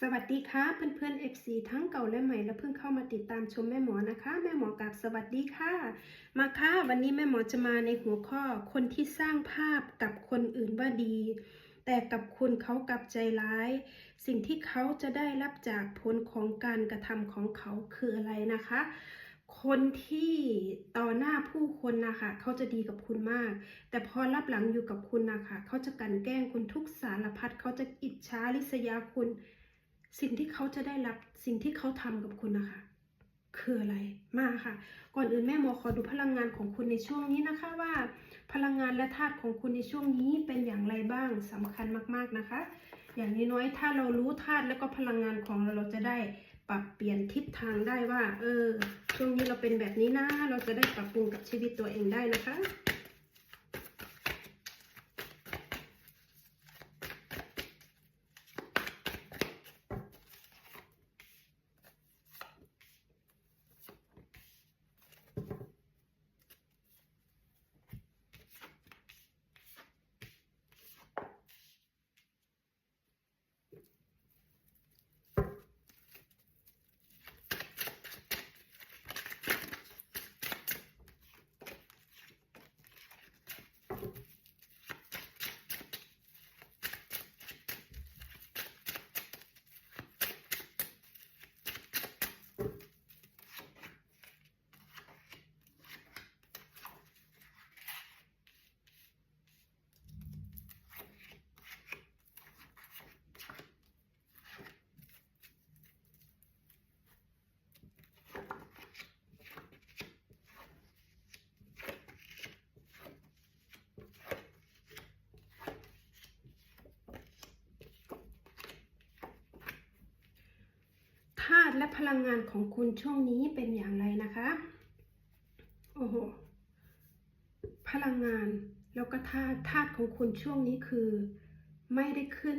สวัสดีค่ะเพื่อนเพื่อนๆ FC ทั้งเก่าและใหม่และเพิ่งเข้ามาติดตามชมแม่หมอนะคะ แม่หมอกับสวัสดีค่ะ มาค่ะวันนี้แม่หมอจะมาในหัวข้อคนที่สร้างภาพกับคนอื่นว่าดี แต่กับคุณเขากลับใจร้าย สิ่งที่เขาจะได้รับจากผลของการกระทำของเขาคืออะไรนะคะ คนที่ต่อหน้าผู้คนนะคะเขาจะดีกับคุณมาก แต่พอรับหลังอยู่กับคุณนะคะเขาจะกันแกล้งคุณทุกสารพัดเขาจะอิจฉาริษยาคุณ สิ่งที่เขาจะได้รับสิ่งที่เขาทำกับคุณนะคะ คืออะไรมาค่ะ ก่อนอื่นแม่หมอขอดูพลังงานของคุณในช่วงนี้นะคะว่า พลังงานและธาตุของคุณในช่วงนี้เป็นอย่างไรบ้างสำคัญมากๆนะคะ อย่างน้อยๆถ้าเรารู้ธาตุแล้วก็พลังงานของเราเราจะได้ปรับเปลี่ยนทิศทางได้ว่า เออ ช่วงนี้เราเป็นแบบนี้นะ เราจะได้ปรับปรุงกับชีวิตตัวเองได้นะคะ และพลังงานของคุณช่วงนี้เป็นอย่างไรนะคะ โอ้โห พลังงานแล้วก็ธาตุธาตุของคุณช่วงนี้คือไม่ได้ขึ้น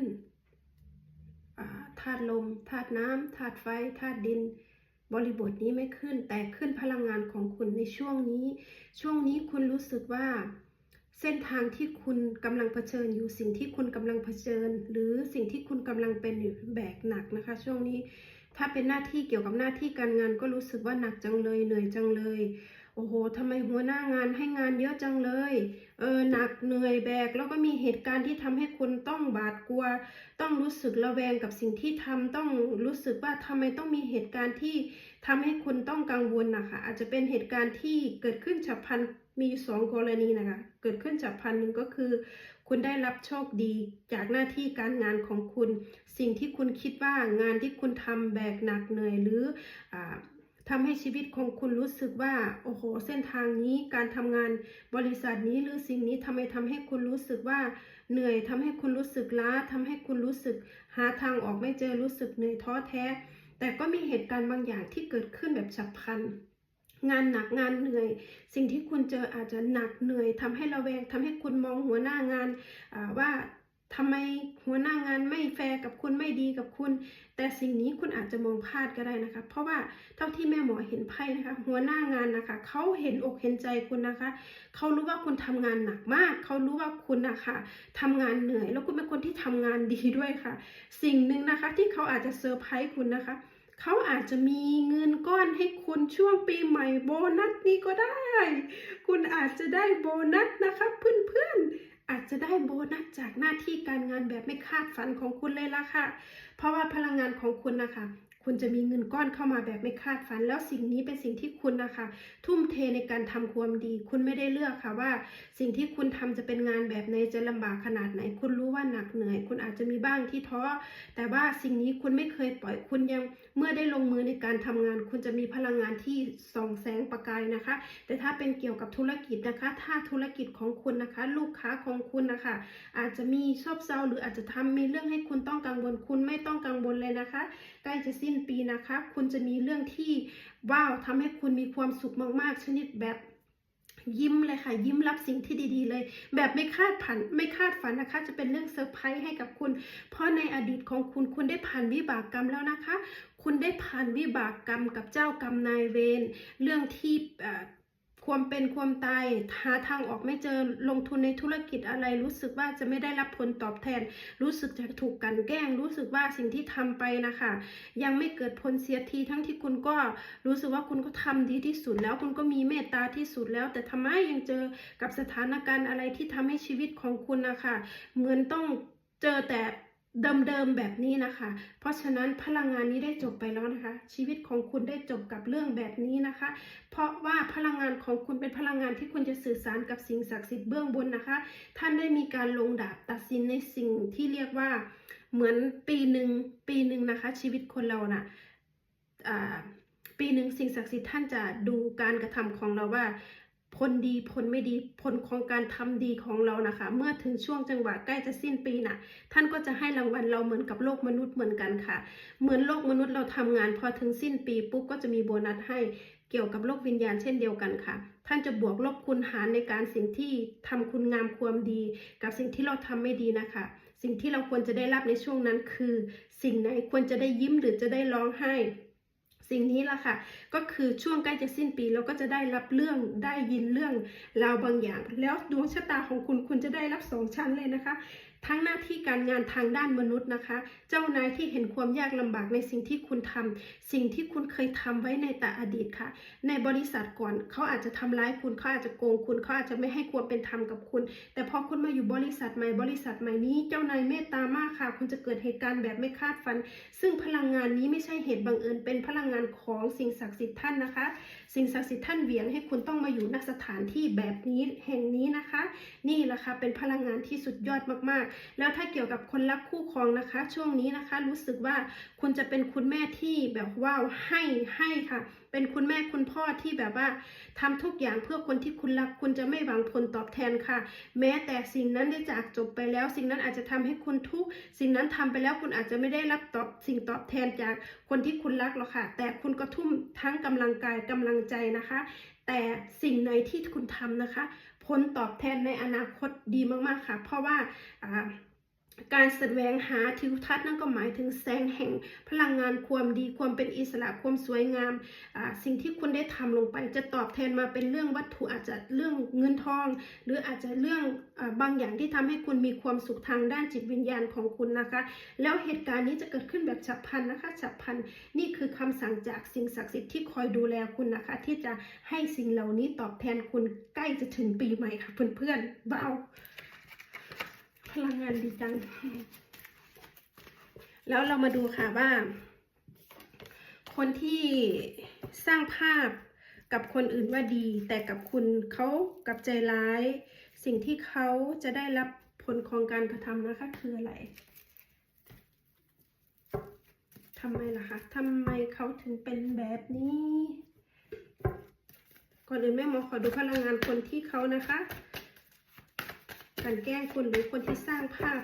ธาตุลมธาตุน้ำธาตุไฟธาตุดิน บริบทนี้ไม่ขึ้น แต่ขึ้นพลังงานของคุณในช่วงนี้ ช่วงนี้คุณรู้สึกว่า เส้นทางที่คุณกำลังเผชิญอยู่สิ่งที่คุณกำลังเผชิญ หรือสิ่งที่คุณกำลังเป็นอยู่แบกหนักนะคะ ช่วงนี้ ถ้าเป็นหน้าที่เกี่ยวกับหน้าที่การงานก็รู้สึกว่าหนักจังเลยเหนื่อยจังเลย โอ้โหทำไมหัวหน้างานให้งานเยอะจังเลย เออหนักเหนื่อยแบก แล้วก็มีเหตุการณ์ที่ทำให้คุณต้องบาดกลัว ต้องรู้สึกระแวงกับสิ่งที่ทำต้องรู้สึกว่าทำไมต้องมีเหตุการณ์ที่ทำให้คุณต้องกังวลนะคะอาจจะเป็นเหตุการณ์ที่เกิดขึ้นฉับพลันมีสองกรณีนะคะ เกิดขึ้นฉับพลันหนึ่งก็คือ คุณได้รับโชคดีจากหน้าที่การงานของคุณ สิ่งที่คุณคิดว่างานที่คุณทำแบกหนักเหนื่อยหรืออทำให้ชีวิตของคุณรู้สึกว่า โอ้โห เส้นทางนี้การทำงานบริษัทนี้หรือสิ่งนี้ทำไมทำให้คุณรู้สึกว่าเหนื่อยทำให้คุณรู้สึกล้าทำให้คุณรู้สึก หาทางออกไม่เจอรู้สึกเหนื่อยท้อแท้ แต่ก็มีเหตุการณ์บางอย่างที่เกิดขึ้นแบบฉับพลัน งานหนักงานเหนื่อย สิ่งที่คุณเจออาจจะหนักเหนื่อยทำให้ระแวงทำให้คุณมองหัวหน้างานอ่าว่าทำไมหัวหน้างานไม่แฟร์กับคุณไม่ดีกับคุณ แต่สิ่งนี้คุณอาจจะมองพลาดก็ได้นะคะ เพราะว่าเท่าที่แม่หมอเห็นไพ่นะคะ หัวหน้างานนะคะเขาเห็นอกเห็นใจคุณนะคะ เขารู้ว่าคุณทำงานหนักมากเขารู้ว่าคุณนะคะทำงานเหนื่อย แล้วคุณเป็นคนที่ทำงานดีด้วยค่ะ สิ่งหนึ่งนะคะที่เขาอาจจะเซอร์ไพรส์คุณนะคะ เขาอาจจะมีเงินก้อนให้คุณช่วงปีใหม่โบนัสนี้ก็ได้ คุณอาจจะได้โบนัสนะคะเพื่อนๆ อาจจะได้โบนัสจากหน้าที่การงานแบบไม่คาดฝันของคุณเลยล่ะค่ะ เพราะว่าพลังงานของคุณนะคะ คุณจะมีเงินก้อนเข้ามาแบบไม่คาดฝัน แล้วสิ่งนี้เป็นสิ่งที่คุณนะคะ ทุ่มเทในการทำความดี คุณไม่ได้เลือกค่ะว่า สิ่งที่คุณทำจะเป็นงานแบบไหนจะลำบากขนาดไหน คุณรู้ว่าหนักเหนื่อย คุณอาจจะมีบ้างที่ท้อแต่ว่าสิ่งนี้คุณไม่เคยปล่อยคุณยังเมื่อได้ลงมือในการทำงาน คุณจะมีพลังงานที่ส่องแสงประกายนะคะ แต่ถ้าเป็นเกี่ยวกับธุรกิจนะคะ ถ้าธุรกิจของคุณนะคะ ลูกค้าของคุณนะคะ อาจจะมีชอบเซาหรืออาจจะทำมีเรื่องให้คุณต้องกังวลคุณไม่ต้องกังวลเลยนะคะใกล้จะสิ้นปีนะคะคุณจะมีเรื่องที่ว้าวทำให้คุณมีความสุขมากๆ ชนิดแบบยิ้มเลยค่ะ ยิ้มรับสิ่งที่ดีๆเลย แบบไม่คาดผันไม่คาดฝันนะคะ จะเป็นเรื่องเซอร์ไพรส์ให้กับคุณ เพราะในอดีตของคุณคุณได้ผ่านวิบากกรรมแล้วนะคะ คุณได้ผ่านวิบากกรรมกับเจ้ากรรมนายเวรเรื่องที่ ความเป็นความตายหาทางออกไม่เจอลงทุนในธุรกิจอะไร รู้สึกว่าจะไม่ได้รับผลตอบแทน รู้สึกจะถูกกันแกล้ง รู้สึกว่าสิ่งที่ทำไปนะคะ ยังไม่เกิดผลเสียทีทั้งที่คุณก็รู้สึกว่าคุณก็ทำดีที่สุดแล้วคุณก็มีเมตตาที่สุดแล้ว แต่ทำไมยังเจอกับสถานการณ์อะไรที่ทำให้ชีวิตของคุณนะคะเหมือนต้องเจอแต่ เดิมๆแบบนี้นะคะ เพราะฉะนั้นพลังงานนี้ได้จบไปแล้วนะคะ ชีวิตของคุณได้จบกับเรื่องแบบนี้นะคะ เพราะว่าพลังงานของคุณเป็นพลังงานที่คุณจะสื่อสารกับสิ่งศักดิ์สิทธิ์เบื้องบนนะคะ ท่านได้มีการลงดาบตัดสินในสิ่งที่เรียกว่าเหมือนปีหนึ่งปีหนึ่งนะคะ ชีวิตคนเราน่ะอ่าปีหนึ่งสิ่งศักดิ์สิทธิ์ท่านจะดูการกระทำของเราว่า ผลดีผลไม่ดีผลของการทำดีของเรานะคะ เมื่อถึงช่วงจังหวะใกล้จะสิ้นปีน่ะ ท่านก็จะให้รางวัลเราเหมือนกับโลกมนุษย์เหมือนกันค่ะ เหมือนโลกมนุษย์เราทำงาน พอถึงสิ้นปีปุ๊บก็จะมีโบนัสให้เกี่ยวกับโลกวิญญาณเช่นเดียวกันค่ะ ท่านจะบวกลบคูณหารในการสิ่งที่ทำคุณงามความดี กับสิ่งที่เราทำไม่ดีนะคะ สิ่งที่เราควรจะได้รับในช่วงนั้นคือ สิ่งไหนควรจะได้ยิ้มหรือจะได้ร้องไห้ สิ่งนี้ล่ะค่ะ ก็คือช่วงใกล้จะสิ้นปีเราก็จะได้รับเรื่องได้ยินเรื่องราวบางอย่าง แล้วดวงชะตาของคุณคุณจะได้รับสองชั้นเลยนะคะ ทั้งหน้าที่การงานทางด้านมนุษย์นะคะ เจ้านายที่เห็นความยากลำบากในสิ่งที่คุณทำสิ่งที่คุณเคยทำไว้ในแต่อดีตค่ะ ในบริษัทก่อนเขาอาจจะทำร้ายคุณเขาอาจจะโกงคุณเขาอาจจะไม่ให้ความเป็นธรรมกับคุณ แต่พอคุณมาอยู่บริษัทใหม่บริษัทใหม่นี้ เจ้านายเมตตามากค่ะ คุณจะเกิดเหตุการณ์แบบไม่คาดฝัน ซึ่งพลังงานนี้ไม่ใช่เหตุบังเอิญเป็นพลังงานของสิ่งศักดิ์สิทธิ์ท่านนะคะ สิ่งศักดิ์สิทธิ์ท่านเวียงให้คุณต้องมาอยู่ณสถานที่แบบนี้แห่งนี้นะคะ นี่แหละค่ะเป็นพลังงานที่สุดยอดมากๆแล้วถ้าเกี่ยวกับคนรักคู่ครองนะคะ ช่วงนี้นะคะ รู้สึกว่าคุณจะเป็นคุณแม่ที่แบบว้าวให้ให้ค่ะ เป็นคุณแม่คุณพ่อที่แบบว่าทำทุกอย่างเพื่อคนที่คุณรักคุณจะไม่หวังผลตอบแทนค่ะ แม้แต่สิ่งนั้นได้จากจบไปแล้ว สิ่งนั้นอาจจะทำให้คุณทุกสิ่งนั้นทำไปแล้วคุณอาจจะไม่ได้รับตอบสิ่งตอบแทนจากคนที่คุณรักหรอกค่ะ แต่คุณก็ทุ่มทั้งกำลังกายกำลังใจนะคะ แต่สิ่งไหนที่คุณทำนะคะ ผลตอบแทนในอนาคตดีมากๆค่ะ เพราะว่าอ่า การแสวงหาทิวทัศน์นั่นก็หมายถึงแสงแห่งพลังงานความดีความเป็นอิสระความสวยงาม สิ่งที่คุณได้ทำลงไปจะตอบแทนมาเป็นเรื่องวัตถุอาจจะเรื่องเงินทอง หรืออาจจะเรื่องอบางอย่างที่ทำให้คุณมีความสุขทางด้านจิตวิญญาณของคุณนะคะ แล้วเหตุการณ์นี้จะเกิดขึ้นแบบฉับพลันนะคะฉับพลันนี่คือคำสั่งจากสิ่งศักดิ์สิทธิ์ที่คอยดูแลคุณนะคะ ที่จะให้สิ่งเหล่านี้ตอบแทนคุณใกล้จะถึงปีใหม่ค่ะเพื่อนๆว้าว ลังงานดีจัง แล้วเรามาดูค่ะว่า คนที่สร้างภาพกับคนอื่นว่าดี แต่กับคุณเขากับใจร้าย สิ่งที่เขาจะได้รับผลของการกระทำนะคะคืออะไรทำไมล่ะคะทำไมเขาถึงเป็นแบบนี้ ก่อนอื่นแม่หมอขอดูพลังงานคนที่เขานะคะ กันแกล้งคุณหรือคนที่สร้างภาพ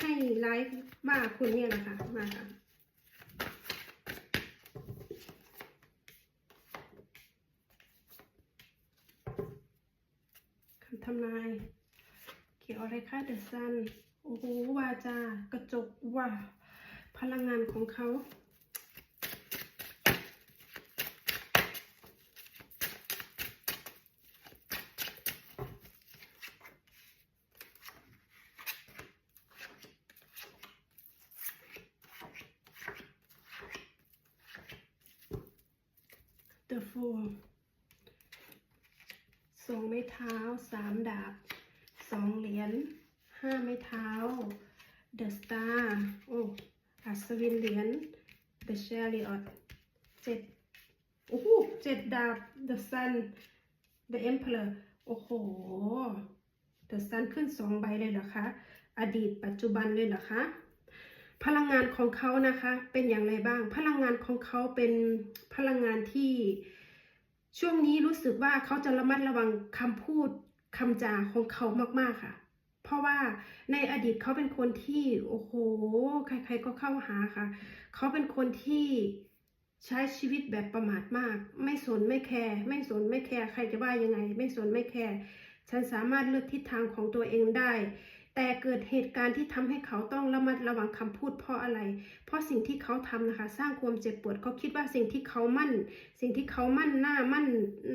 ให้ร้ายว่าคุณเนี่ยแหละคะมาค่ะคำทำนาย เกี่ยวอะไรคะเดอะซัน โอ้โหวาจา กระจกว่า พลังงานของเขา The Fool สองไม้เท้าสามดาบสองเหรียญห้าไม้เท้า The Star โอ้อัศวินเหรียญ The Chariot เจ็ดโอ้โหเจ็ดดาบ The Sun The Emperor โอ้โห The Sun ขึ้นสองใบเลยเหรอคะ อดีตปัจจุบันเลยเหรอคะ พลังงานของเขานะคะ เป็นอย่างไรบ้าง พลังงานของเขาเป็นพลังงานที่ช่วงนี้รู้สึกว่าเขาจะระมัดระวังคำพูดคำจาของเขามากๆค่ะ ราะว่าในอดีตเขาเป็นคนที่โอ้โห ใคร ๆก็เข้าหาค่ะ เขาเป็นคนที่ใช้ชีวิตแบบประมาทมาก ไม่สนไม่แคร์ไม่สนไม่แคร์ใครจะว่ายังไง ไม่สนไม่แคร์ฉันสามารถเลือกทิศทางของตัวเองได้ แต่เกิดเหตุการณ์ที่ทำให้เขาต้องระมัดระวังคำพูดเพราะอะไร เพราะสิ่งที่เขาทำนะคะ สร้างความเจ็บปวดเขาคิดว่าสิ่งที่เขามั่น สิ่งที่เขามั่นหน้ามั่น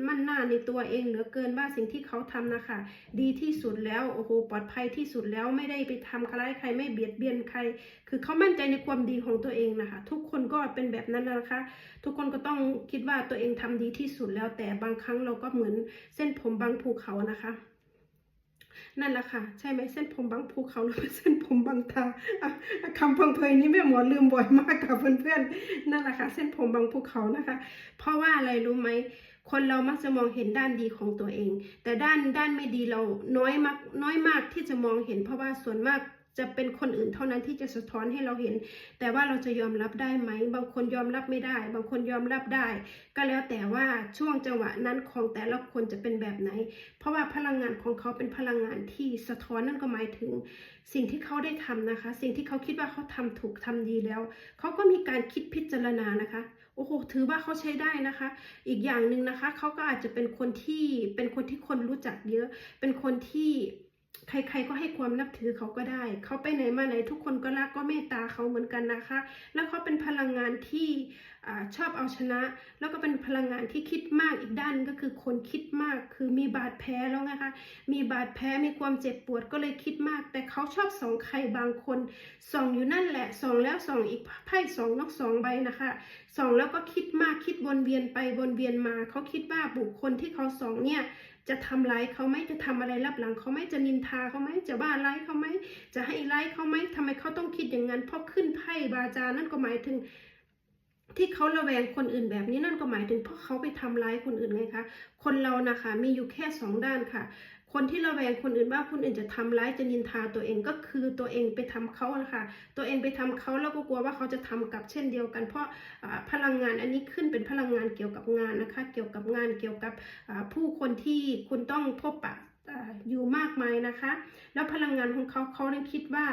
มั่นหน้าในตัวเองเหลือเกินว่าสิ่งที่เขาทำนะคะ ดีที่สุดแล้วโอ้โหปลอดภัยที่สุดแล้วไม่ได้ไปทำร้ายใครไม่เบียดเบียนใคร คือเขามั่นใจในความดีของตัวเองนะคะ ทุกคนก็เป็นแบบนั้นนะคะ ทุกคนก็ต้องคิดว่าตัวเองทำดีที่สุดแล้วแต่บางครั้งเราก็เหมือนเส้นผมบางภูเขานะคะ นั่นแหละค่ะ ใช่ไหมเส้นผมบางภูเขาหรือเส้นผมบางตาคำพังเพยนี้แม่หมอลืมบ่อยมากค่ะเพื่อนๆนั่นแหละค่ะ เส้นผมบางภูเขานะคะ เพราะว่าอะไรรู้ไหมคนเรามักจะมองเห็นด้านดีของตัวเอง แต่ด้านด้านไม่ดีเราน้อยมากน้อยมากที่จะมองเห็นเพราะว่าส่วนมาก จะเป็นคนอื่นเท่านั้นที่จะสะท้อนให้เราเห็น แต่ว่าเราจะยอมรับได้ไหม บางคนยอมรับไม่ได้ บางคนยอมรับได้ ก็แล้วแต่ว่าช่วงจังหวะนั้นของแต่ละคนจะเป็นแบบไหน เพราะว่าพลังงานของเขาเป็นพลังงานที่สะท้อนนั่นก็หมายถึง สิ่งที่เขาได้ทำนะคะ สิ่งที่เขาคิดว่าเขาทำถูกทำดีแล้ว เขาก็มีการคิดพิจารณานะคะโอ้โห ถือว่าเขาใช้ได้นะคะ อีกอย่างหนึ่งนะคะ เขาก็อาจจะเป็นคนที่ เป็นคนที่คนรู้จักเยอะ เป็นคนที่ ใครๆก็ให้ความนับถือเขาก็ได้ เขาไปไหนมาไหนทุกคนก็รักก็เมตตาเขาเหมือนกันนะคะ แล้วเขาเป็นพลังงานที่อชอบเอาชนะ แล้วก็เป็นพลังงานที่คิดมากอีกด้านก็คือคนคิดมาก คือมีบาดแผลแล้วนะคะ มีบาดแผลมีความเจ็บปวดก็เลยคิดมาก แต่เขาชอบส่องใครบางคนส่องอยู่นั่นแหละส่องแล้วส่องอีกไพ่สองนกสองใบนะคะส่องแล้วก็คิดมากคิดวนเวียนไปวนเวียนมา เขาคิดว่าบุคคลที่เขาส่องเนี่ย จะทำร้ายเขาไหมจะทำอะไรรับหลังเขาไหมจะนินทาเขาไหมจะบ้าร้ายเขาไหมจะให้ร้ายเขาไหมทำไมเขาต้องคิดอย่างนั้นเพราะขึ้นไพ่บาจานั่นก็หมายถึงที่เขาระแวงคนอื่นแบบนี้นั่นก็หมายถึงเพราะเขาไปทำร้ายคนอื่นไงคะ คนเรานะคะมีอยู่แค่สองด้านค่ะ คนที่ระแวงคนอื่นว่าคนอื่นจะทำร้ายจะนินทาตัวเองก็คือตัวเองไปทำเขานะคะตัวเองไปทำเขาแล้วก็กลัวว่าเขาจะทำกับเช่นเดียวกัน เพราะพลังงานอันนี้ขึ้นเป็นพลังงานเกี่ยวกับงานนะคะ เกี่ยวกับงานเกี่ยวกับผู้คนที่คุณต้องพบปะอ่าอยู่มากมายนะคะ แล้วพลังงานของเขาเขาได้คิดว่า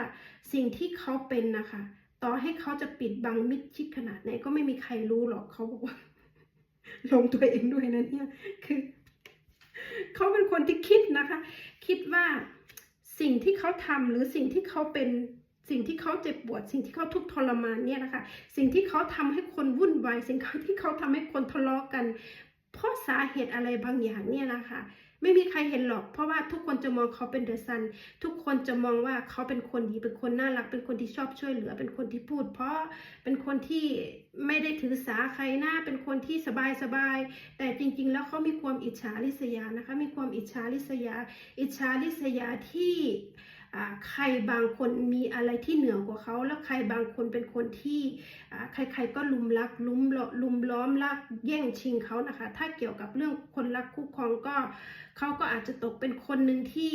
สิ่งที่เขาเป็นนะคะ ต่อให้เขาจะปิดบังมิดชิดขนาดไหนก็ไม่มีใครรู้หรอกเขาบอกว่าลงตัวเองด้วยนะเนี่ยคือ เขาเป็นคนที่คิดนะคะ คิดว่าสิ่งที่เขาทำหรือสิ่งที่เขาเป็นสิ่งที่เขาเจ็บปวด สิ่งที่เขาทุกข์ทรมานเนี่ยนะคะ สิ่งที่เขาทำให้คนวุ่นวายสิ่งที่เขาทำให้คนทะเลาะกัน เพราะสาเหตุอะไรบางอย่างเนี่ยนะคะ ไม่มีใครเห็นหรอก เพราะว่าทุกคนจะมองเขาเป็นเดอะซัน ทุกคนจะมองว่าเขาเป็นคนดี เป็นคนน่ารัก เป็นคนที่ชอบช่วยเหลือ เป็นคนที่พูด เพราะเป็นคนที่ไม่ได้ถือสาใครหน้า เป็นคนที่สบายสบายๆแต่จริง ๆ แล้วเขามีความอิจฉาริษยานะคะ มีความอิจฉาริษยา อิจฉาริษยาที่ ใครบางคนมีอะไรที่เหนือกว่าเขา แล้วใครบางคนเป็นคนที่ใครๆก็ลุมรักลุมล้อลุมล้อมรักแย่งชิงเขานะคะ ถ้าเกี่ยวกับเรื่องคนรักคู่ครองก็เขาก็อาจจะตกเป็นคนหนึ่งที่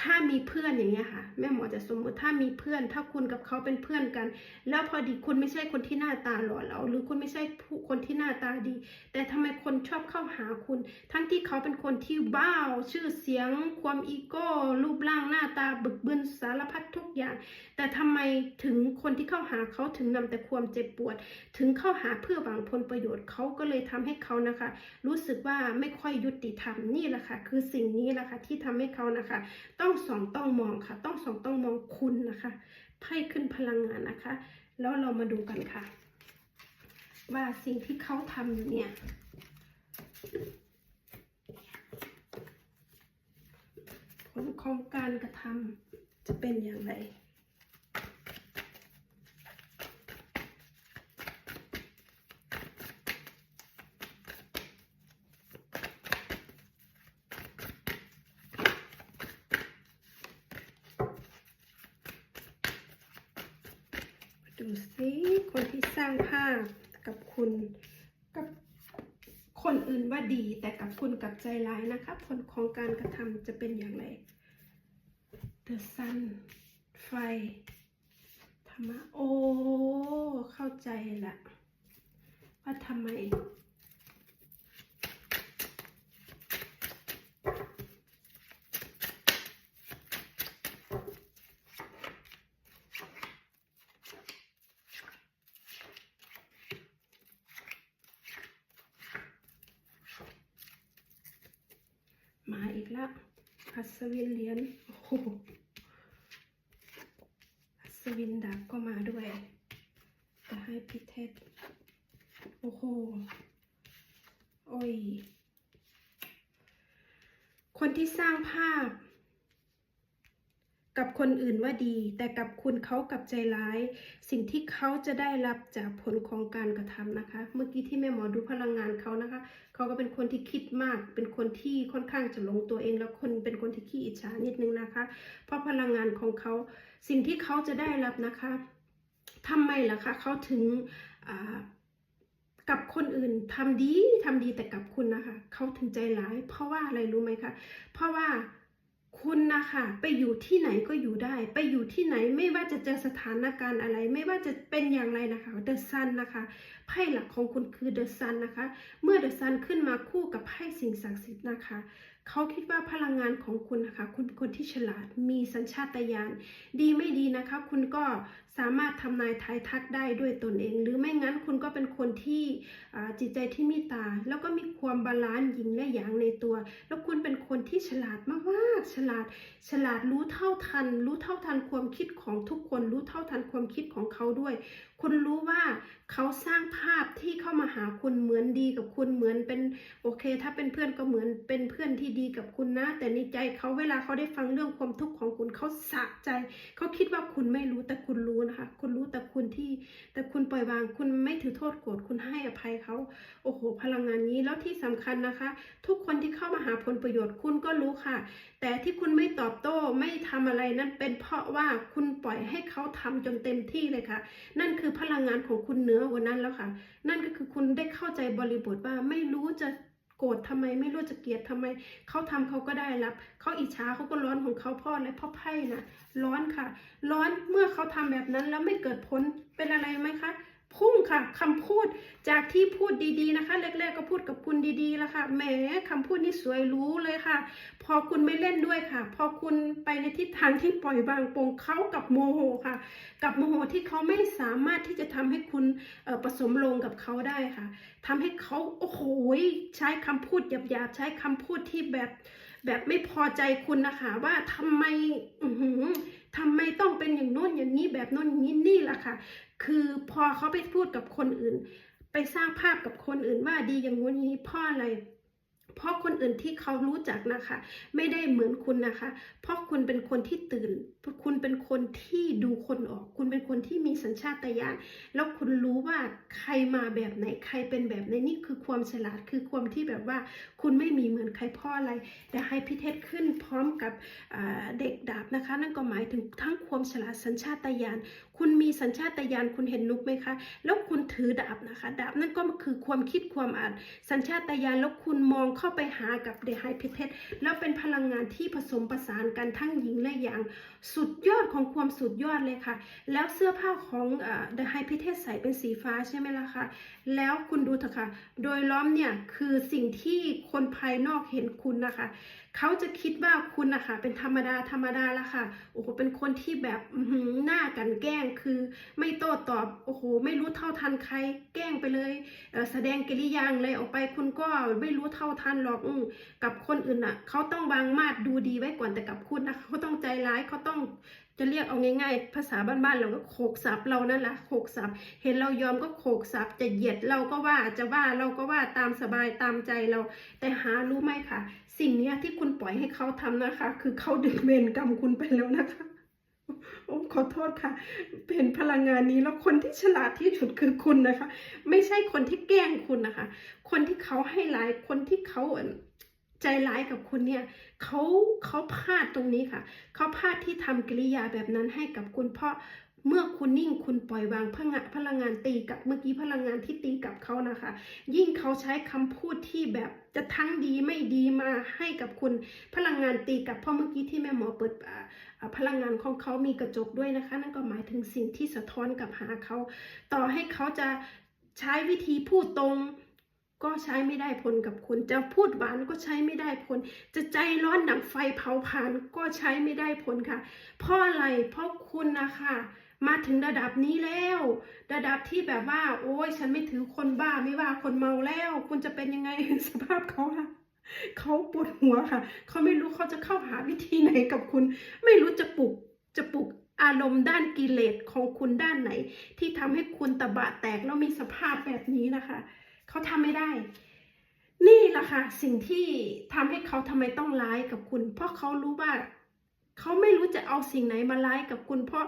ถ้ามีเพื่อนอย่างเงี้ยค่ะ แม่หมอจะสมมติถ้ามีเพื่อน ถ้าคุณกับเขาเป็นเพื่อนกัน แล้วพอดีคุณไม่ใช่คนที่หน้าตาหล่อเหลาหรือคุณไม่ใช่ผู้คนที่หน้าตาดี แต่ทำไมคนชอบเข้าหาคุณ ทั้งที่เขาเป็นคนที่บ้าชื่อเสียง ความอีโก้รูปร่างหน้าตาบึกบึนสารพัดทุกอย่าง แต่ทำไมถึงคนที่เข้าหาเขาถึงนำแต่ความเจ็บปวด ถึงเข้าหาเพื่อหวังผลประโยชน์เขาก็เลยทำให้เขานะคะ รู้สึกว่าไม่ค่อยยุติธรรมนี่แหละค่ะ คือสิ่งนี้แหละค่ะที่ทำให้เขานะคะต้องส่องต้องมองค่ะ ต้องส่องต้องมองคุณนะคะไพ่ขึ้นพลังงานนะคะ แล้วเรามาดูกันค่ะ ว่าสิ่งที่เขาทำอยู่เนี่ยผลของการกระทำจะเป็นอย่างไร ดูสิคนที่สร้างภาพกับคุณกับคนอื่นว่าดี แต่ กับใจร้ายนะคะ ผลของการกระทำจะเป็นอย่างไร The Sun ไฟธรรมะ โอ้ เข้าใจละว่าทำไม ละอัศวินเหรียญโอ้โหโหสวินดับก็มาด้วยจะให้พิเทศโอ้โหโอ้ยคนที่สร้างภาพ คนอื่นว่าดี แต่กับคุณเขากับใจร้าย สิ่งที่เขาจะได้รับจากผลของการกระทำนะคะ เมื่อกี้ที่แม่หมอดูพลังงานเขานะคะเขาก็เป็นคนที่คิดมาก เป็นคนที่ค่อนข้างจะหลงตัวเอง แล้วคนเป็นคนที่ขี้อิจฉานิดนึงนะคะ เพราะพลังงานของเขาสิ่งที่เขาจะได้รับนะคะทำไมล่ะคะเขาถึงกับคนอื่นทำดีทำดีแต่กับคุณนะคะเขาถึงใจร้าย เพราะว่าอะไรรู้ไหมคะเพราะว่า คุณนะคะไปอยู่ที่ไหนก็อยู่ได้ ไปอยู่ที่ไหนไม่ว่าจะเจอสถานการณ์อะไร ไม่ว่าจะเป็นอย่างไรนะคะเดอะซันนะคะไพ่หลักของคุณคือเดอะซันนะคะ เมื่อเดอะซันขึ้นมาคู่กับไพ่สิ่งศักดิ์สิทธิ์นะคะเขาคิดว่าพลังงานของคุณนะคะ คุณเป็นคนที่ฉลาดมีสัญชาตญาณดีไม่ดีนะคะ คุณก็ สามารถทำนายทายทักได้ด้วยตนเอง หรือไม่งั้นคุณก็เป็นคนที่จิตใจที่มตตา แล้วก็มีความบาลานซ์หญิงและหยางในตัว แล้วคุณเป็นคนที่ฉลาดมากๆฉลาด ฉลาดรู้เท่าทัน รู้เท่าทันความคิดของทุกคน รู้เท่าทันความคิดของเขาด้วย คุณรู้ว่าเขาสร้างภาพที่เข้ามาหาคุณเหมือนดีกับคุณเหมือนเป็นโอเค ถ้าเป็นเพื่อนก็เหมือนเป็นเพื่อนที่ดีกับคุณนะ แต่ในใจเขาเวลาเขาได้ฟังเรื่องความทุกข์ของคุณเขาสะใจ เขาคิดว่าคุณไม่รู้แต่คุณรู้นะคะ คุณรู้แต่คุณที่ แต่คุณปล่อยวาง คุณไม่ถือโทษโกรธ คุณให้อภัยเขา โอ้โห พลังงานนี้ แล้วที่สำคัญนะคะ ทุกคนที่เข้ามาหาผลประโยชน์ คุณก็รู้ค่ะ แต่ที่คุณไม่ตอบโต้ ไม่ทำอะไรนั้นเป็นเพราะว่าคุณปล่อยให้เขาทำจนเต็มที่เลยค่ะ นั่นคือพลังงานของคุณเหนือกว่านั้นแล้วค่ะ นั่นก็คือคุณได้เข้าใจบริบทว่าไม่รู้จะ โกรธทำไมไม่รู้จะเกลียดทำไมเขาทำเขาก็ได้รับเขาอิจฉาเขาก็ร้อนของเขาพ่ออะพ่อไพ่น่ะร้อนค่ะ ร้อนเมื่อเขาทำแบบนั้นแล้วไม่เกิดผลเป็นอะไรไหมคะ พุ่งค่ะคำพูดจากที่พูดดีๆนะคะแรกๆก็พูดกับคุณดีๆแล้วค่ะแหมคำพูดนี่สวยรู้เลยค่ะ พอคุณไม่เล่นด้วยค่ะ พอคุณไปในทิศทางที่ปล่อยวางปงเขากับโมโหค่ะ กับโมโหที่เขาไม่สามารถที่จะทำให้คุณผสมลงกับเขาได้ค่ะทำให้เขาโอ้โหใช้คำพูดหยาบๆใช้คำพูดที่แบบแบบไม่พอใจคุณนะคะ ว่าทำไมอื อย่างนี้แบบน้นอย่างนี้นี่แหละค่ะ คือพอเขาไปพูดกับคนอื่น ไปสร้างภาพกับคนอื่นว่าดีอย่างงู้นอย่างนี้พ่ออะไร เพราะคนอื่นที่เขารู้จักนะคะ ไม่ได้เหมือนคุณนะคะ เพราะคุณเป็นคนที่ตื่น คุณเป็นคนที่ดูคนออก คุณเป็นคนที่มีสัญชาตญาณแล้วคุณรู้ว่าใครมาแบบไหนใครเป็นแบบไหนนี่คือความฉลาดคือความที่แบบว่า คุณไม่มีเหมือนใครพ่ออะไรแต่ให้พิเทศขึ้นพร้อมกับเด็กดาบนะคะ นั่นก็หมายถึงทั้งความฉลาดสัญชาตญาณ คุณมีสัญชาตญาณคุณเห็นนุกไหมคะ แล้วคุณถือดาบนะคะ ดาบนั่นก็คือความคิดความอ่าน สัญชาตญาณแล้วคุณมองเข้าไปหากับเดไฮพิเทศแล้วเป็นพลังงานที่ผสมประสานกันทั้งหญิงและหยาง สุดยอดของความสุดยอดเลยค่ะ แล้วเสื้อผ้าของเดไฮพิเทศใส่เป็นสีฟ้าใช่ไหมล่ะคะแล้วคุณดูเถอะค่ะ โดยล้อมเนี่ยคือสิ่งที่คนภายนอกเห็นคุณนะคะ เขาจะคิดว่าคุณนะคะเป็นธรรมดาธรรมดาละค่ะ โอ้โห เป็นคนที่แบบหน้ากันแกล้งคือไม่โต้ตอบโอ้โหไม่รู้เท่าทันใคร แกล้งไปเลยเแสดงกิริยาอะไรออกไปคุณก็ไม่รู้เท่าทันหรอกอกับคนอื่นอะเขาต้องวางมาดดูดีไว้ก่อนแต่กับคุณนะเขาต้องใจร้ายเขาต้องจะเรียกเอาง่ายๆ ภาษาบ้านๆเราก็โขกสับเรานั่นแหละโขกสับเห็นเรายอมก็โขกสับจะเหยียดเราก็ว่าจะว่าเราก็ว่าตามสบายตามใจเรา แต่หารู้ไหมคะสิ่งนี้ที่คุณปล่อยให้เขาทำนะคะ คือเขาดึงเวรกรรมคุณไปแล้วนะคะ โอ้ขอโทษค่ะ เป็นพลังงานนี้แล้วคนที่ฉลาดที่สุดคือคุณนะคะ ไม่ใช่คนที่แกล้งคุณนะคะ คนที่เขาให้ร้ายคนที่เขาใจร้ายกับคุณเนี่ยเขาเขาพลาดตรงนี้ค่ะ เขาพลาดที่ทำกิริยาแบบนั้นให้กับคุณเพราะ เมื่อคุณนิ่งคุณปล่อยวางพลังงานพลังงานตีกับเมื่อกี้พลังงานที่ตีกับเขานะคะ ยิ่งเขาใช้คำพูดที่แบบจะทั้งดีไม่ดีมาให้กับคุณพลังงานตีกับเพราะเมื่อกี้ที่แม่หมอเปิดพลังงานของเขามีกระจกด้วยนะคะ นั่นก็หมายถึงสิ่งที่สะท้อนกับหาเขา ต่อให้เขาจะใช้วิธีพูดตรงก็ใช้ไม่ได้ผลกับคุณ จะพูดหวานก็ใช้ไม่ได้ผล จะใจร้อนหนังไฟเผาผ่านก็ใช้ไม่ได้ผลค่ะ เพราะอะไร เพราะคุณนะคะ มาถึงระดับนี้แล้ว ระดับที่แบบว่า โอ้ยฉันไม่ถือคนบ้าไม่ว่าคนเมาแล้ว คุณจะเป็นยังไงสภาพเขาค่ะเขาปวดหัวค่ะ เขาไม่รู้เขาจะเข้าหาวิธีไหนกับคุณ ไม่รู้จะปลุกจะปลุกอารมณ์ด้านกิเลสของคุณด้านไหน ที่ทำให้คุณตะบะแตกแล้วมีสภาพแบบนี้นะคะเขาทำไม่ได้ นี่แหละค่ะสิ่งที่ทำให้เขาทำไมต้องร้ายกับคุณ เพราะเขารู้ว่าเขาไม่รู้จะเอาสิ่งไหนมาร้ายกับคุณ เพราะ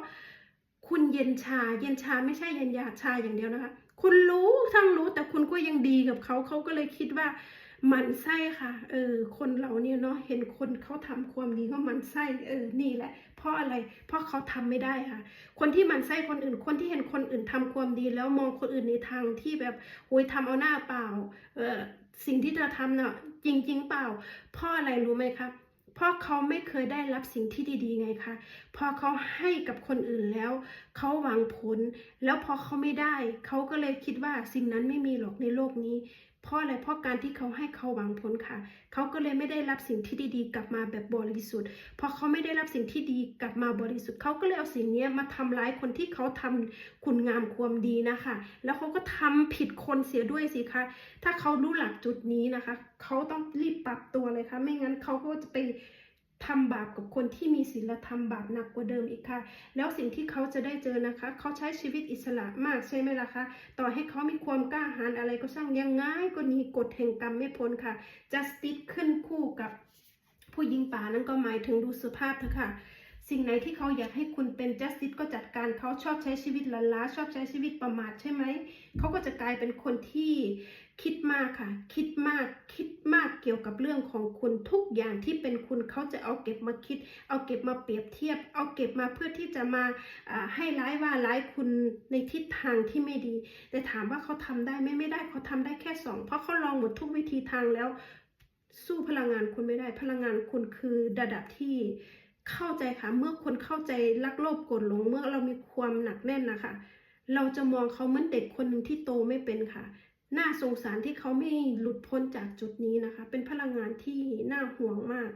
คุณเย็นชา เย็นชาไม่ใช่เย็นยาชาอย่างเดียวนะคะ คุณรู้ทั้งรู้แต่คุณก็ยังดีกับเขาเขาก็เลยคิดว่ามันไส้ค่ะ เออ คนเราเนี่ยเนาะ เห็นคนเขาทำความดีก็มันไส้ เออ นี่แหละ เพราะอะไร เพราะเขาทำไม่ได้ค่ะ คนที่มันไส้คนอื่น คนที่เห็นคนอื่นทำความดี แล้วมองคนอื่นในทางที่แบบโอ้ยทำเอาหน้าเปล่า เออ สิ่งที่เธอทำเนาะจริงๆเปล่า เพราะอะไรรู้ไหมครับ เพราะเขาไม่เคยได้รับสิ่งที่ดีๆไงคะพอเขาให้กับคนอื่นแล้วเขาหวังผล แล้วพอเขาไม่ได้ เขาก็เลยคิดว่าสิ่งนั้นไม่มีหรอกในโลกนี้ เพราะอะไรเพราะการที่เขาให้เขาหวังผลค่ะ เขาก็เลยไม่ได้รับสิ่งที่ดีๆ กลับมาแบบบริสุทธิ์พอเขาไม่ได้รับสิ่งที่ดีกลับมาบริสุทธิ์เขาก็เลยเอาสิ่งนี้มาทำร้ายคนที่เขาทำคุณงามความดีนะคะ แล้วเขาก็ทำผิดคนเสียด้วยสิคะถ้าเขารู้หลักจุดนี้นะคะ เขาต้องรีบปรับตัวเลยค่ะ ไม่งั้นเขาก็จะไป ทำบาปกับคนที่มีศีลธรรมบาปหนักกว่าเดิมอีกค่ะ แล้วสิ่งที่เขาจะได้เจอนะคะ เขาใช้ชีวิตอิสระมากใช่ไหมล่ะคะ ต่อให้เขามีความกล้าหาญอะไรก็ช่างยังไงก็หนีกฎแห่งกรรมไม่พ้นค่ะ justice ขึ้นคู่กับผู้หญิงป่านั่นก็หมายถึงดูสุภาพเถอะค่ะสิ่งไหนที่เขาอยากให้คุณเป็น justice ก็จัดการเขาชอบใช้ชีวิตละล้าชอบใช้ชีวิตประมาทใช่ไหม เขาก็จะกลายเป็นคนที่ คิดมากค่ะ คิดมาก คิดมากเกี่ยวกับเรื่องของคุณทุกอย่างที่เป็นคุณเขาจะเอาเก็บมาคิด เอาเก็บมาเปรียบเทียบ เอาเก็บมาเพื่อที่จะมาให้ร้ายว่าร้ายคุณในทิศทางที่ไม่ดี แต่ถามว่าเขาทำได้ไหมไม่ได้เขาทำได้แค่สองเพราะเขาลองหมดทุกวิธีทางแล้ว สู้พลังงานคุณไม่ได้ พลังงานคุณคือระดับที่เข้าใจค่ะเมื่อคนเข้าใจลักโลภโกรธหลงเมื่อเรามีความหนักแน่นนะคะเราจะมองเขาเหมือนเด็กคนหนึ่งที่โตไม่เป็นค่ะ น่าสงสารที่เขาไม่หลุดพ้นจากจุดนี้นะคะ เป็นพลังงานที่น่าห่วงมาก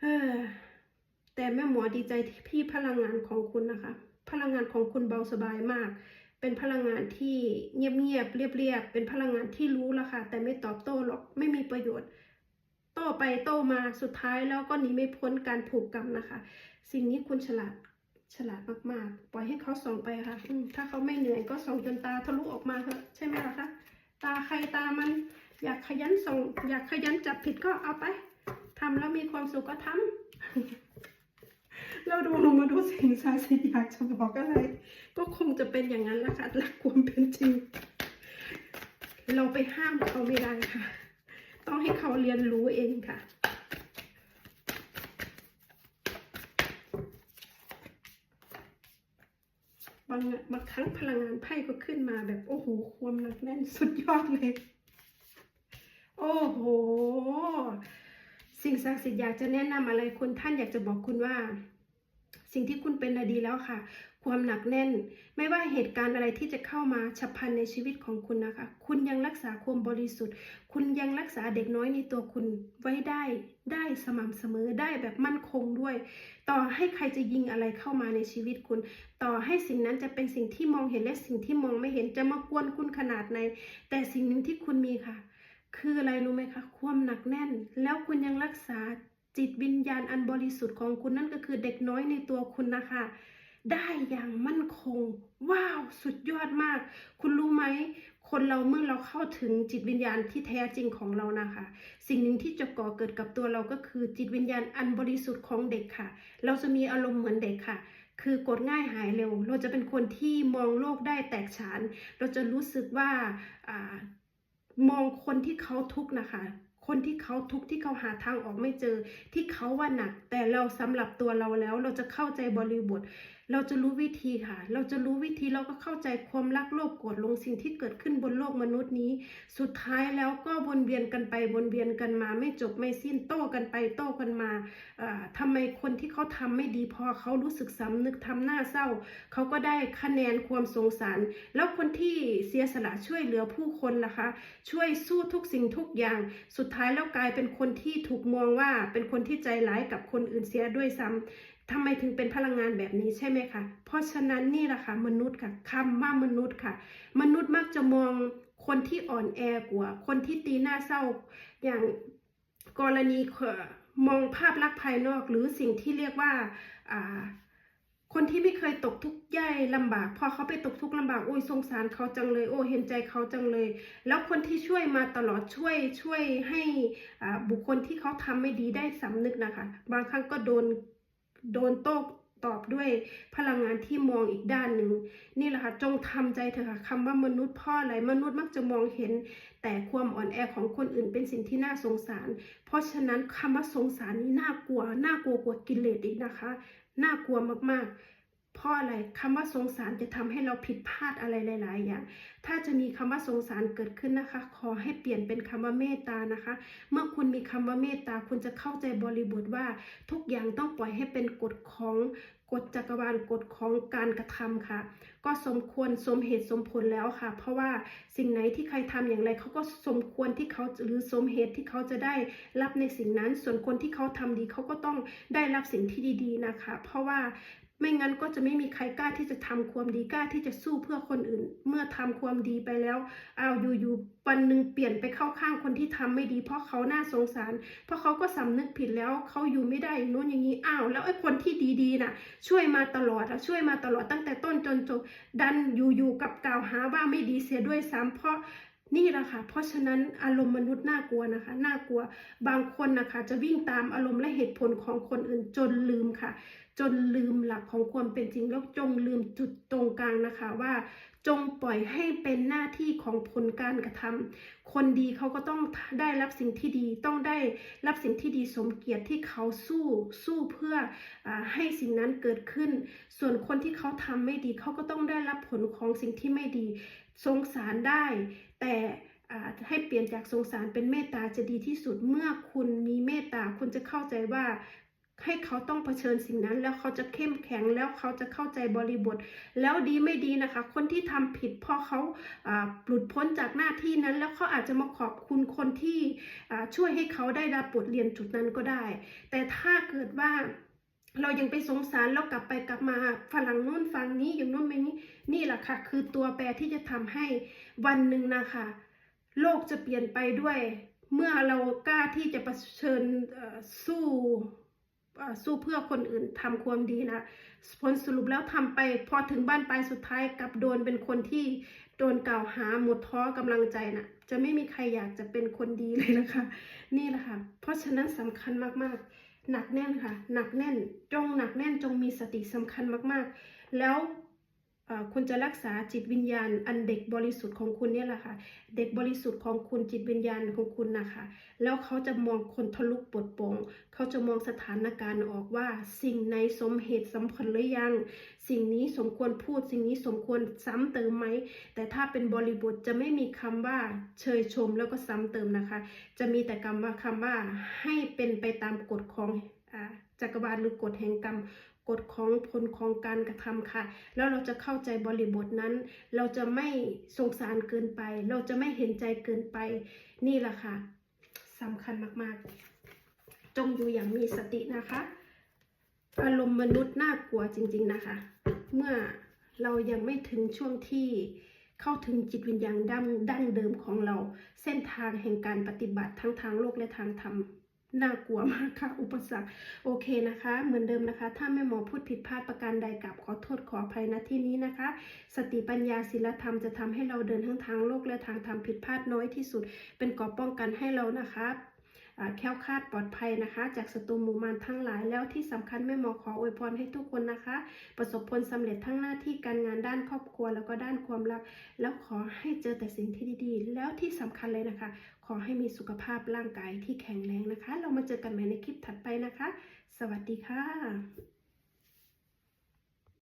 เออแต่แม่หมอดีใจที่พี่พลังงานของคุณนะคะ พลังงานของคุณเบาสบายมาก เป็นพลังงานที่เงียบๆเรียบๆเป็นพลังงานที่รู้ละค่ะ แต่ไม่ตอบโต้หรอกไม่มีประโยชน์ โต้ไปโต้มาสุดท้ายแล้วก็หนีไม่พ้นการผูกกรรมนะคะ สิ่งนี้คุณฉลาด ฉลาดมากๆ ปล่อยให้เขาส่องไปค่ะถ้าเขาไม่เหนื่อยก็ส่องจนตาทะลุออกมาเถอะใช่ไหมล่ะคะตาใครตามัน อยากขยันส่ง อยากขยันจับผิดก็เอาไปทำแล้วมีความสุขก็ทำเราดูลงมาดูสิ่งศักดิ์สิทธิ์อยากจะบอกอะไร ก็คงจะเป็นอย่างนั้นละค่ะหลักความเป็นจริง เราไปห้ามเขาไม่ได้ค่ะ ต้องให้เขาเรียนรู้เองค่ะ บางบางครั้งพลังงานไพ่ก็ขึ้นมาแบบโอ้โหความหนักแน่นสุดยอดเลย โอ้โห สิ่งศักดิ์สิทธิ์อยากจะแนะนำอะไรคุณท่านอยากจะบอกคุณว่า สิ่งที่คุณเป็นน่ะดีแล้วค่ะ ความหนักแน่น ไม่ว่าเหตุการณ์อะไรที่จะเข้ามาฉับพลันในชีวิตของคุณนะคะ คุณยังรักษาความบริสุทธิ์ คุณยังรักษาเด็กน้อยในตัวคุณไว้ได้ ได้สม่ำเสมอได้แบบมั่นคงด้วย ต่อให้ใครจะยิงอะไรเข้ามาในชีวิตคุณ ต่อให้สิ่งนั้นจะเป็นสิ่งที่มองเห็นและสิ่งที่มองไม่เห็นจะมากวนคุณขนาดไหนแต่สิ่งหนึ่งที่คุณมีค่ะ คืออะไรรู้ไหมคะความหนักแน่น แล้วคุณยังรักษาจิตวิญญาณอันบริสุทธิ์ของคุณนั่นก็คือเด็กน้อยในตัวคุณนะคะ ได้อย่างมั่นคง ว้าว สุดยอดมาก คุณรู้ไหม คนเราเมื่อเราเข้าถึงจิตวิญญาณที่แท้จริงของเรานะคะ สิ่งหนึ่งที่จะก่อเกิดกับตัวเราก็คือจิตวิญญาณอันบริสุทธิ์ของเด็กค่ะ เราจะมีอารมณ์เหมือนเด็กค่ะ คือกดง่ายหายเร็ว เราจะเป็นคนที่มองโลกได้แตกฉาน เราจะรู้สึกว่าอมองคนที่เขาทุกข์นะคะคนที่เขาทุกข์ที่เขาหาทางออกไม่เจอ ที่เขาว่าหนัก แต่เราสำหรับตัวเราแล้วเราจะเข้าใจบริบท เราจะรู้วิธีค่ะ เราจะรู้วิธีเราก็เข้าใจความรักโลภโกรธลงสิ่งที่เกิดขึ้นบนโลกมนุษย์นี้ สุดท้ายแล้วก็วนเวียนกันไปวนเวียนกันมาไม่จบไม่สิ้นโต้กันไปโต้กันมาอ่าทำไมคนที่เขาทำไม่ดีพอเขารู้สึกสำนึกทำหน้าเศร้า เขาก็ได้คะแนนความสงสาร แล้วคนที่เสียสละช่วยเหลือผู้คนล่ะคะ ช่วยสู้ทุกสิ่งทุกอย่าง สุดท้ายแล้วกลายเป็นคนที่ถูกมองว่าเป็นคนที่ใจร้ายกับคนอื่นเสียด้วยซ้ำ ทำไมถึงเป็นพลังงานแบบนี้ใช่ไหมคะ เพราะฉะนั้นนี่แหละค่ะมนุษย์ค่ะคำว่ามนุษย์ค่ะ มนุษย์มักจะมองคนที่อ่อนแอกว่า คนที่ตีหน้าเศร้า อย่างกรณีมองภาพลักษณ์ภายนอกหรือสิ่งที่เรียกว่าคนที่ไม่เคยตกทุกข์ยากลำบาก พอเขาไปตกทุกข์ลำบากโอ้ยสงสารเขาจังเลย โอ้เห็นใจเขาจังเลย แล้วคนที่ช่วยมาตลอดช่วยช่วยให้บุคคลที่เขาทำไม่ดีได้สำนึกนะคะ บางครั้งก็โดน โดนโต้ตอบด้วยพลังงานที่มองอีกด้านหนึ่งนี่แหละค่ะจงทำใจเถอะค่ะคำว่ามนุษย์พ่ออะไรมนุษย์มักจะมองเห็น แต่ความอ่อนแอของคนอื่นเป็นสิ่งที่น่าสงสาร เพราะฉะนั้นคำว่าสงสารนี้น่ากลัวน่ากลัวกว่ากิเลสอีกนะคะ น่ากลัวมากๆ เพราะอะไรคำว่าสงสารจะทำให้เราผิดพลาดอะไรหลาย ๆ อย่าง ถ้าจะมีคำว่าสงสารเกิดขึ้นนะคะ ขอให้เปลี่ยนเป็นคำว่าเมตตานะคะ เมื่อคุณมีคำว่าเมตตาคุณจะเข้าใจบริบทว่าทุกอย่างต้องปล่อยให้เป็นกฎของกฎจักรวาลกฎของการกระทำค่ะ ก็สมควรสมเหตุสมผลแล้วค่ะ เพราะว่าสิ่งไหนที่ใครทำอย่างไรเขาก็สมควรที่เขาหรือสมเหตุที่เขาจะได้รับในสิ่งนั้น ส่วนคนที่เขาทำดีเขาก็ต้องได้รับสิ่งที่ดี ๆ นะคะ เพราะว่า ไม่งั้นก็จะไม่มีใครกล้าที่จะทำความดีกล้าที่จะสู้เพื่อคนอื่น เมื่อทำความดีไปแล้วเอาอยู่ๆวันหนึ่งเปลี่ยนไปเข้าข้างคนที่ทำไม่ดี เพราะเขาน่าสงสาร เพราะเขาก็สำนึกผิดแล้วเขาอยู่ไม่ได้นู้นอย่างนี้อ้าวแล้วไอ้คนที่ดีๆน่ะ ช่วยมาตลอดอะช่วยมาตลอดตั้งแต่ต้นจนจบดันอยู่ๆกับกล่าวหาว่าไม่ดีเสียด้วยซ้ำเพราะนี่แหละค่ะ เพราะฉะนั้นอารมณ์มนุษย์น่ากลัวนะคะ น่ากลัว บางคนนะคะจะวิ่งตามอารมณ์และเหตุผลของคนอื่นจนลืมค่ะ จนลืมหลักของความเป็นจริงแล้วจงลืมจุดตรงกลางนะคะว่า จงปล่อยให้เป็นหน้าที่ของผลการกระทำคนดีเขาก็ต้องได้รับสิ่งที่ดี ต้องได้รับสิ่งที่ดีสมเกียรติที่เขาสู้สู้เพื่ออให้สิ่งนั้นเกิดขึ้น ส่วนคนที่เขาทำไม่ดีเขาก็ต้องได้รับผลของสิ่งที่ไม่ดี สงสารได้ แต่ให้เปลี่ยนจากสงสารเป็นเมตตาจะดีที่สุดเมื่อคุณมีเมตตาคุณจะเข้าใจว่า ให้เขาต้องเผชิญสิ่งนั้น แล้วเขาจะเข้มแข็งแล้วเขาจะเข้าใจบริบท แล้วดีไม่ดีนะคะ คนที่ทำผิดเพราะเขาหลุดพ้นจากหน้าที่นั้น แล้วเขาอาจจะมาขอบคุณคนที่ช่วยให้เขาได้รับบทเรียนจุดนั้นก็ได้ แต่ถ้าเกิดว่าเรายังไปสงสารแล้วกลับไปกลับมาฝรั่งนู้นฝั่งนี้อย่างนู้นอย่างนี้นี่แหละค่ะ คือตัวแปรที่จะทำให้วันหนึ่งนะคะ โลกจะเปลี่ยนไปด้วย เมื่อเรากล้าที่จะเผชิญสู้ สู้เพื่อคนอื่นทำความดีนะผลสรุปแล้วทำไปพอถึงบ้านปลายสุดท้ายกลับโดนเป็นคนที่โดนกล่าวหาหมดท้อกำลังใจนะจะไม่มีใครอยากจะเป็นคนดีเลยนะคะ นี่แหละค่ะ เพราะฉะนั้นสำคัญมากๆ หนักแน่นค่ะ หนักแน่นจงหนักแน่นจงมีสติสำคัญมากๆ แล้ว คุณจะรักษาจิตวิญญาณ อันเด็กบริสุทธิ์ของคุณเนี่ยแหละค่ะ เด็กบริสุทธิ์ของคุณจิตวิญญาณของคุณนะคะแล้วเขาจะมองคนทะลุปลดโป่งเขาจะมองสถานการณ์ออกว่า สิ่งในสมเหตุสมผลหรือยัง สิ่งนี้สมควรพูด สิ่งนี้สมควรซ้ำเติมไหม แต่ถ้าเป็นบริบทจะไม่มีคำว่าเชยชมแล้วก็ซ้ำเติมนะคะ จะมีแต่คำว่าคำว่าให้เป็นไปตามกฎของอจักรวาลหรือกฎแห่งกรรม กฎของผลของการกระทำค่ะ แล้วเราจะเข้าใจบริบทนั้น เราจะไม่สงสารเกินไป เราจะไม่เห็นใจเกินไป นี่แหละค่ะสำคัญมากๆ จงอยู่อย่างมีสตินะคะ อารมณ์มนุษย์น่ากลัวจริง ๆนะคะ เมื่อเรายังไม่ถึงช่วงที่เข้าถึงจิตวิญญาณดั้งดั้งเดิมของเรา เส้นทางแห่งการปฏิบัติทั้งทางโลกและทางธรรม น่ากลัวมากค่ะ อุปสรรคโอเคนะคะ เหมือนเดิมนะคะ ถ้าแม่หมอพูดผิดพลาดประการใดกับขอโทษขออภัยณที่นี้นะคะ สติปัญญาศีลธรรมจะทำให้เราเดินทั้งทางโลกและทางธรรมผิดพลาดน้อยที่สุด เป็นกราะป้องกันให้เรานะคะแคล้วคลาดปลอดภัยนะคะ จากศัตรูหมู่มารทั้งหลายแล้วที่สำคัญแม่หมอขออวยพรให้ทุกคนนะคะ ประสบผลสำเร็จทั้งหน้าที่การงานด้านครอบครัวแล้วก็ด้านความรัก แล้วขอให้เจอแต่สิ่งที่ดีๆ แล้วที่สำคัญเลยนะคะ ขอให้มีสุขภาพร่างกายที่แข็งแรงนะคะ เรามาเจอกันใหม่ในคลิปถัดไปนะคะ สวัสดีค่ะ